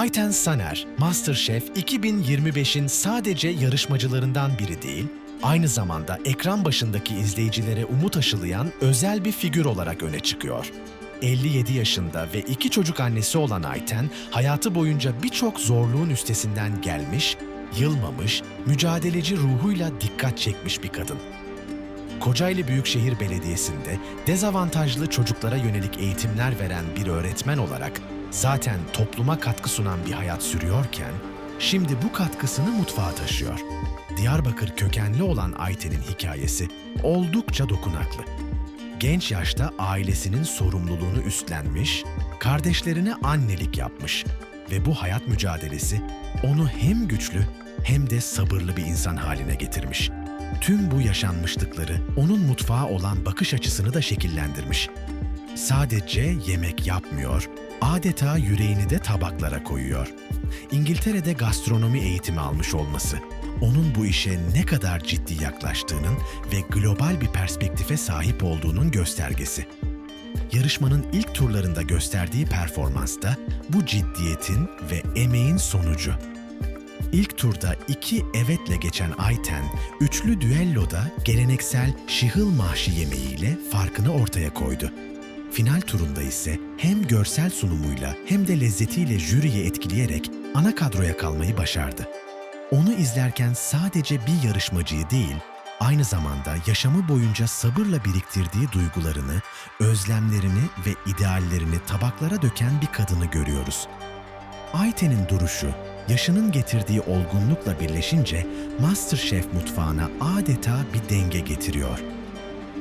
Ayten Saner, MasterChef 2025'in sadece yarışmacılarından biri değil, aynı zamanda ekran başındaki izleyicilere umut aşılayan özel bir figür olarak öne çıkıyor. 57 yaşında ve iki çocuk annesi olan Ayten, hayatı boyunca birçok zorluğun üstesinden gelmiş, yılmamış, mücadeleci ruhuyla dikkat çekmiş bir kadın. Kocaeli Büyükşehir Belediyesi'nde dezavantajlı çocuklara yönelik eğitimler veren bir öğretmen olarak zaten topluma katkı sunan bir hayat sürüyorken, şimdi bu katkısını mutfağa taşıyor. Diyarbakır kökenli olan Ayten'in hikayesi oldukça dokunaklı. Genç yaşta ailesinin sorumluluğunu üstlenmiş, kardeşlerine annelik yapmış ve bu hayat mücadelesi onu hem güçlü hem de sabırlı bir insan haline getirmiş. Tüm bu yaşanmışlıkları onun mutfağa olan bakış açısını da şekillendirmiş. Sadece yemek yapmıyor, adeta yüreğini de tabaklara koyuyor. İngiltere'de gastronomi eğitimi almış olması, onun bu işe ne kadar ciddi yaklaştığının ve global bir perspektife sahip olduğunun göstergesi. Yarışmanın ilk turlarında gösterdiği performans da bu ciddiyetin ve emeğin sonucu. İlk turda iki evetle geçen Ayten, üçlü düelloda geleneksel şihıl mahşi yemeğiyle farkını ortaya koydu. Final turunda ise hem görsel sunumuyla hem de lezzetiyle jüriyi etkileyerek ana kadroya kalmayı başardı. Onu izlerken sadece bir yarışmacıyı değil, aynı zamanda yaşamı boyunca sabırla biriktirdiği duygularını, özlemlerini ve ideallerini tabaklara döken bir kadını görüyoruz. Ayten'in duruşu, yaşının getirdiği olgunlukla birleşince MasterChef mutfağına adeta bir denge getiriyor.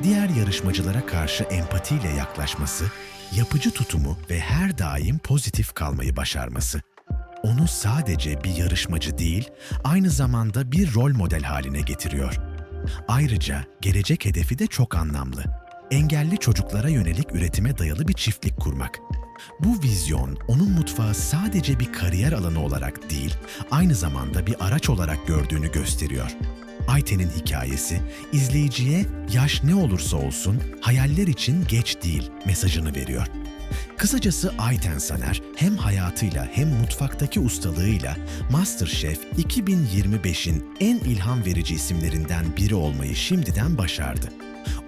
Diğer yarışmacılara karşı empatiyle yaklaşması, yapıcı tutumu ve her daim pozitif kalmayı başarması. Onu sadece bir yarışmacı değil, aynı zamanda bir rol model haline getiriyor. Ayrıca gelecek hedefi de çok anlamlı. Engelli çocuklara yönelik üretime dayalı bir çiftlik kurmak. Bu vizyon onun mutfağı sadece bir kariyer alanı olarak değil, aynı zamanda bir araç olarak gördüğünü gösteriyor. Ayten'in hikayesi izleyiciye yaş ne olursa olsun hayaller için geç değil mesajını veriyor. Kısacası Ayten Saner hem hayatıyla hem mutfaktaki ustalığıyla MasterChef 2025'in en ilham verici isimlerinden biri olmayı şimdiden başardı.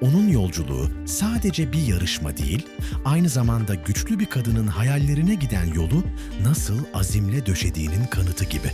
Onun yolculuğu sadece bir yarışma değil, aynı zamanda güçlü bir kadının hayallerine giden yolu nasıl azimle döşediğinin kanıtı gibi.